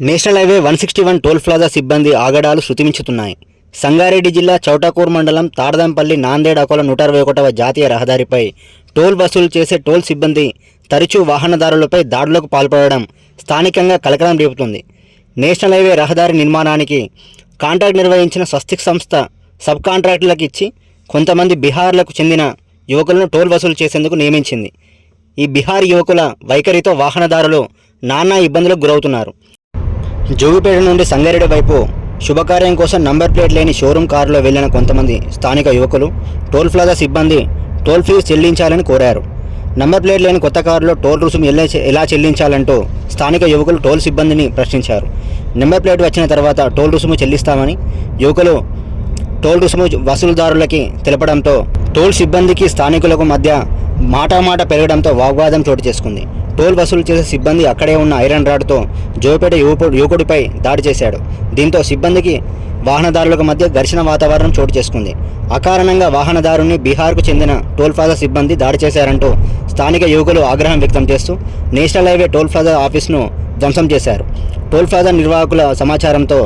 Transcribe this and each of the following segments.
National highway one sixty one toll plaza సిబ్బంది ఆగడాలు శృతిమించుతున్నాయి. సంగారెడ్డి జిల్లా చౌటాకూర్ మండలం తాడదంపల్లి నాందేడ్ అకోల నూట అరవై ఒకటవ జాతీయ రహదారిపై టోల్ వసూలు చేసే టోల్ సిబ్బంది తరచూ వాహనదారులపై దాడులకు పాల్పడడం స్థానికంగా కలకలం రేపుతుంది. నేషనల్ హైవే రహదారి నిర్మాణానికి కాంట్రాక్ట్ నిర్వహించిన స్వస్తిక్ సంస్థ సబ్ కాంట్రాక్టులకు ఇచ్చి కొంతమంది బీహార్లకు చెందిన యువకులను టోల్ వసూలు చేసేందుకు నియమించింది. ఈ బీహార్ యువకుల వైఖరితో వాహనదారులు నానా ఇబ్బందులకు గురవుతున్నారు. జోగిపేట నుండి సంగారెడ్డి వైపు శుభకార్యం కోసం నంబర్ ప్లేట్ లేని షోరూమ్ కారులో వెళ్ళిన కొంతమంది స్థానిక యువకులు టోల్ ప్లాజా సిబ్బంది టోల్ ఫీజు చెల్లించాలని కోరారు. నంబర్ ప్లేట్ లేని కొత్త కారులో టోల్ రుసుము ఎలా ఎలా చెల్లించాలంటూ స్థానిక యువకులు టోల్ సిబ్బందిని ప్రశ్నించారు. నెంబర్ ప్లేట్ వచ్చిన తర్వాత టోల్ రుసుము చెల్లిస్తామని యువకులు టోల్ రుసుము వసూలుదారులకి తెలపడంతో టోల్ సిబ్బందికి స్థానికులకు మధ్య మాటామాట పెరగడంతో వాగ్వాదం చోటు చేసుకుంది. టోల్ వసూలు చేసే సిబ్బంది అక్కడే ఉన్న ఐరన్ రాడ్తో జోపేట యువకుడు యువకుడిపై దాడి చేశాడు. దీంతో సిబ్బందికి వాహనదారులకు మధ్య ఘర్షణ వాతావరణం చోటు చేసుకుంది. అకారణంగా వాహనదారుని బీహార్కు చెందిన టోల్ ప్లాజా సిబ్బంది దాడి చేశారంటూ స్థానిక యువకులు ఆగ్రహం వ్యక్తం చేస్తూ నేషనల్ హైవే టోల్ ప్లాజా ఆఫీస్ను ధ్వంసం చేశారు. టోల్ ప్లాజా నిర్వాహకుల సమాచారంతో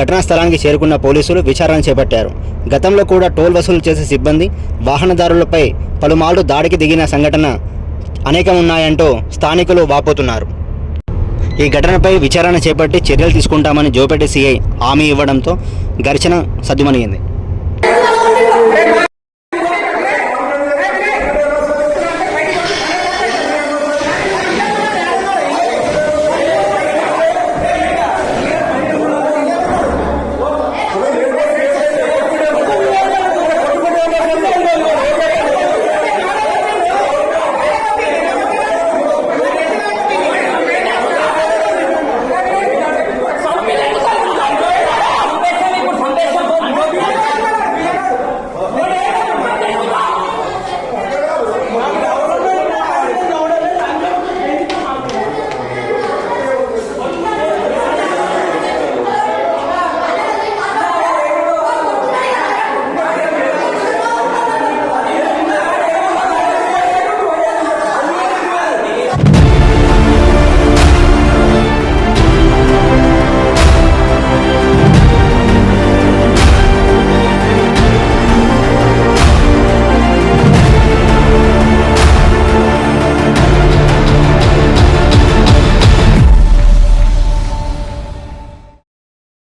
ఘటనా స్థలానికి చేరుకున్న పోలీసులు విచారణ చేపట్టారు. గతంలో కూడా టోల్ వసూలు చేసే సిబ్బంది వాహనదారులపై పలుమార్లు దాడికి దిగిన సంఘటన అనేకం ఉన్నాయంటూ స్థానికులు వాపోతున్నారు. ఈ ఘటనపై విచారణ చేపట్టి చర్యలు తీసుకుంటామని జోపేట సిఐ హామీ ఇవ్వడంతో ఘర్షణ సద్దుమణిగింది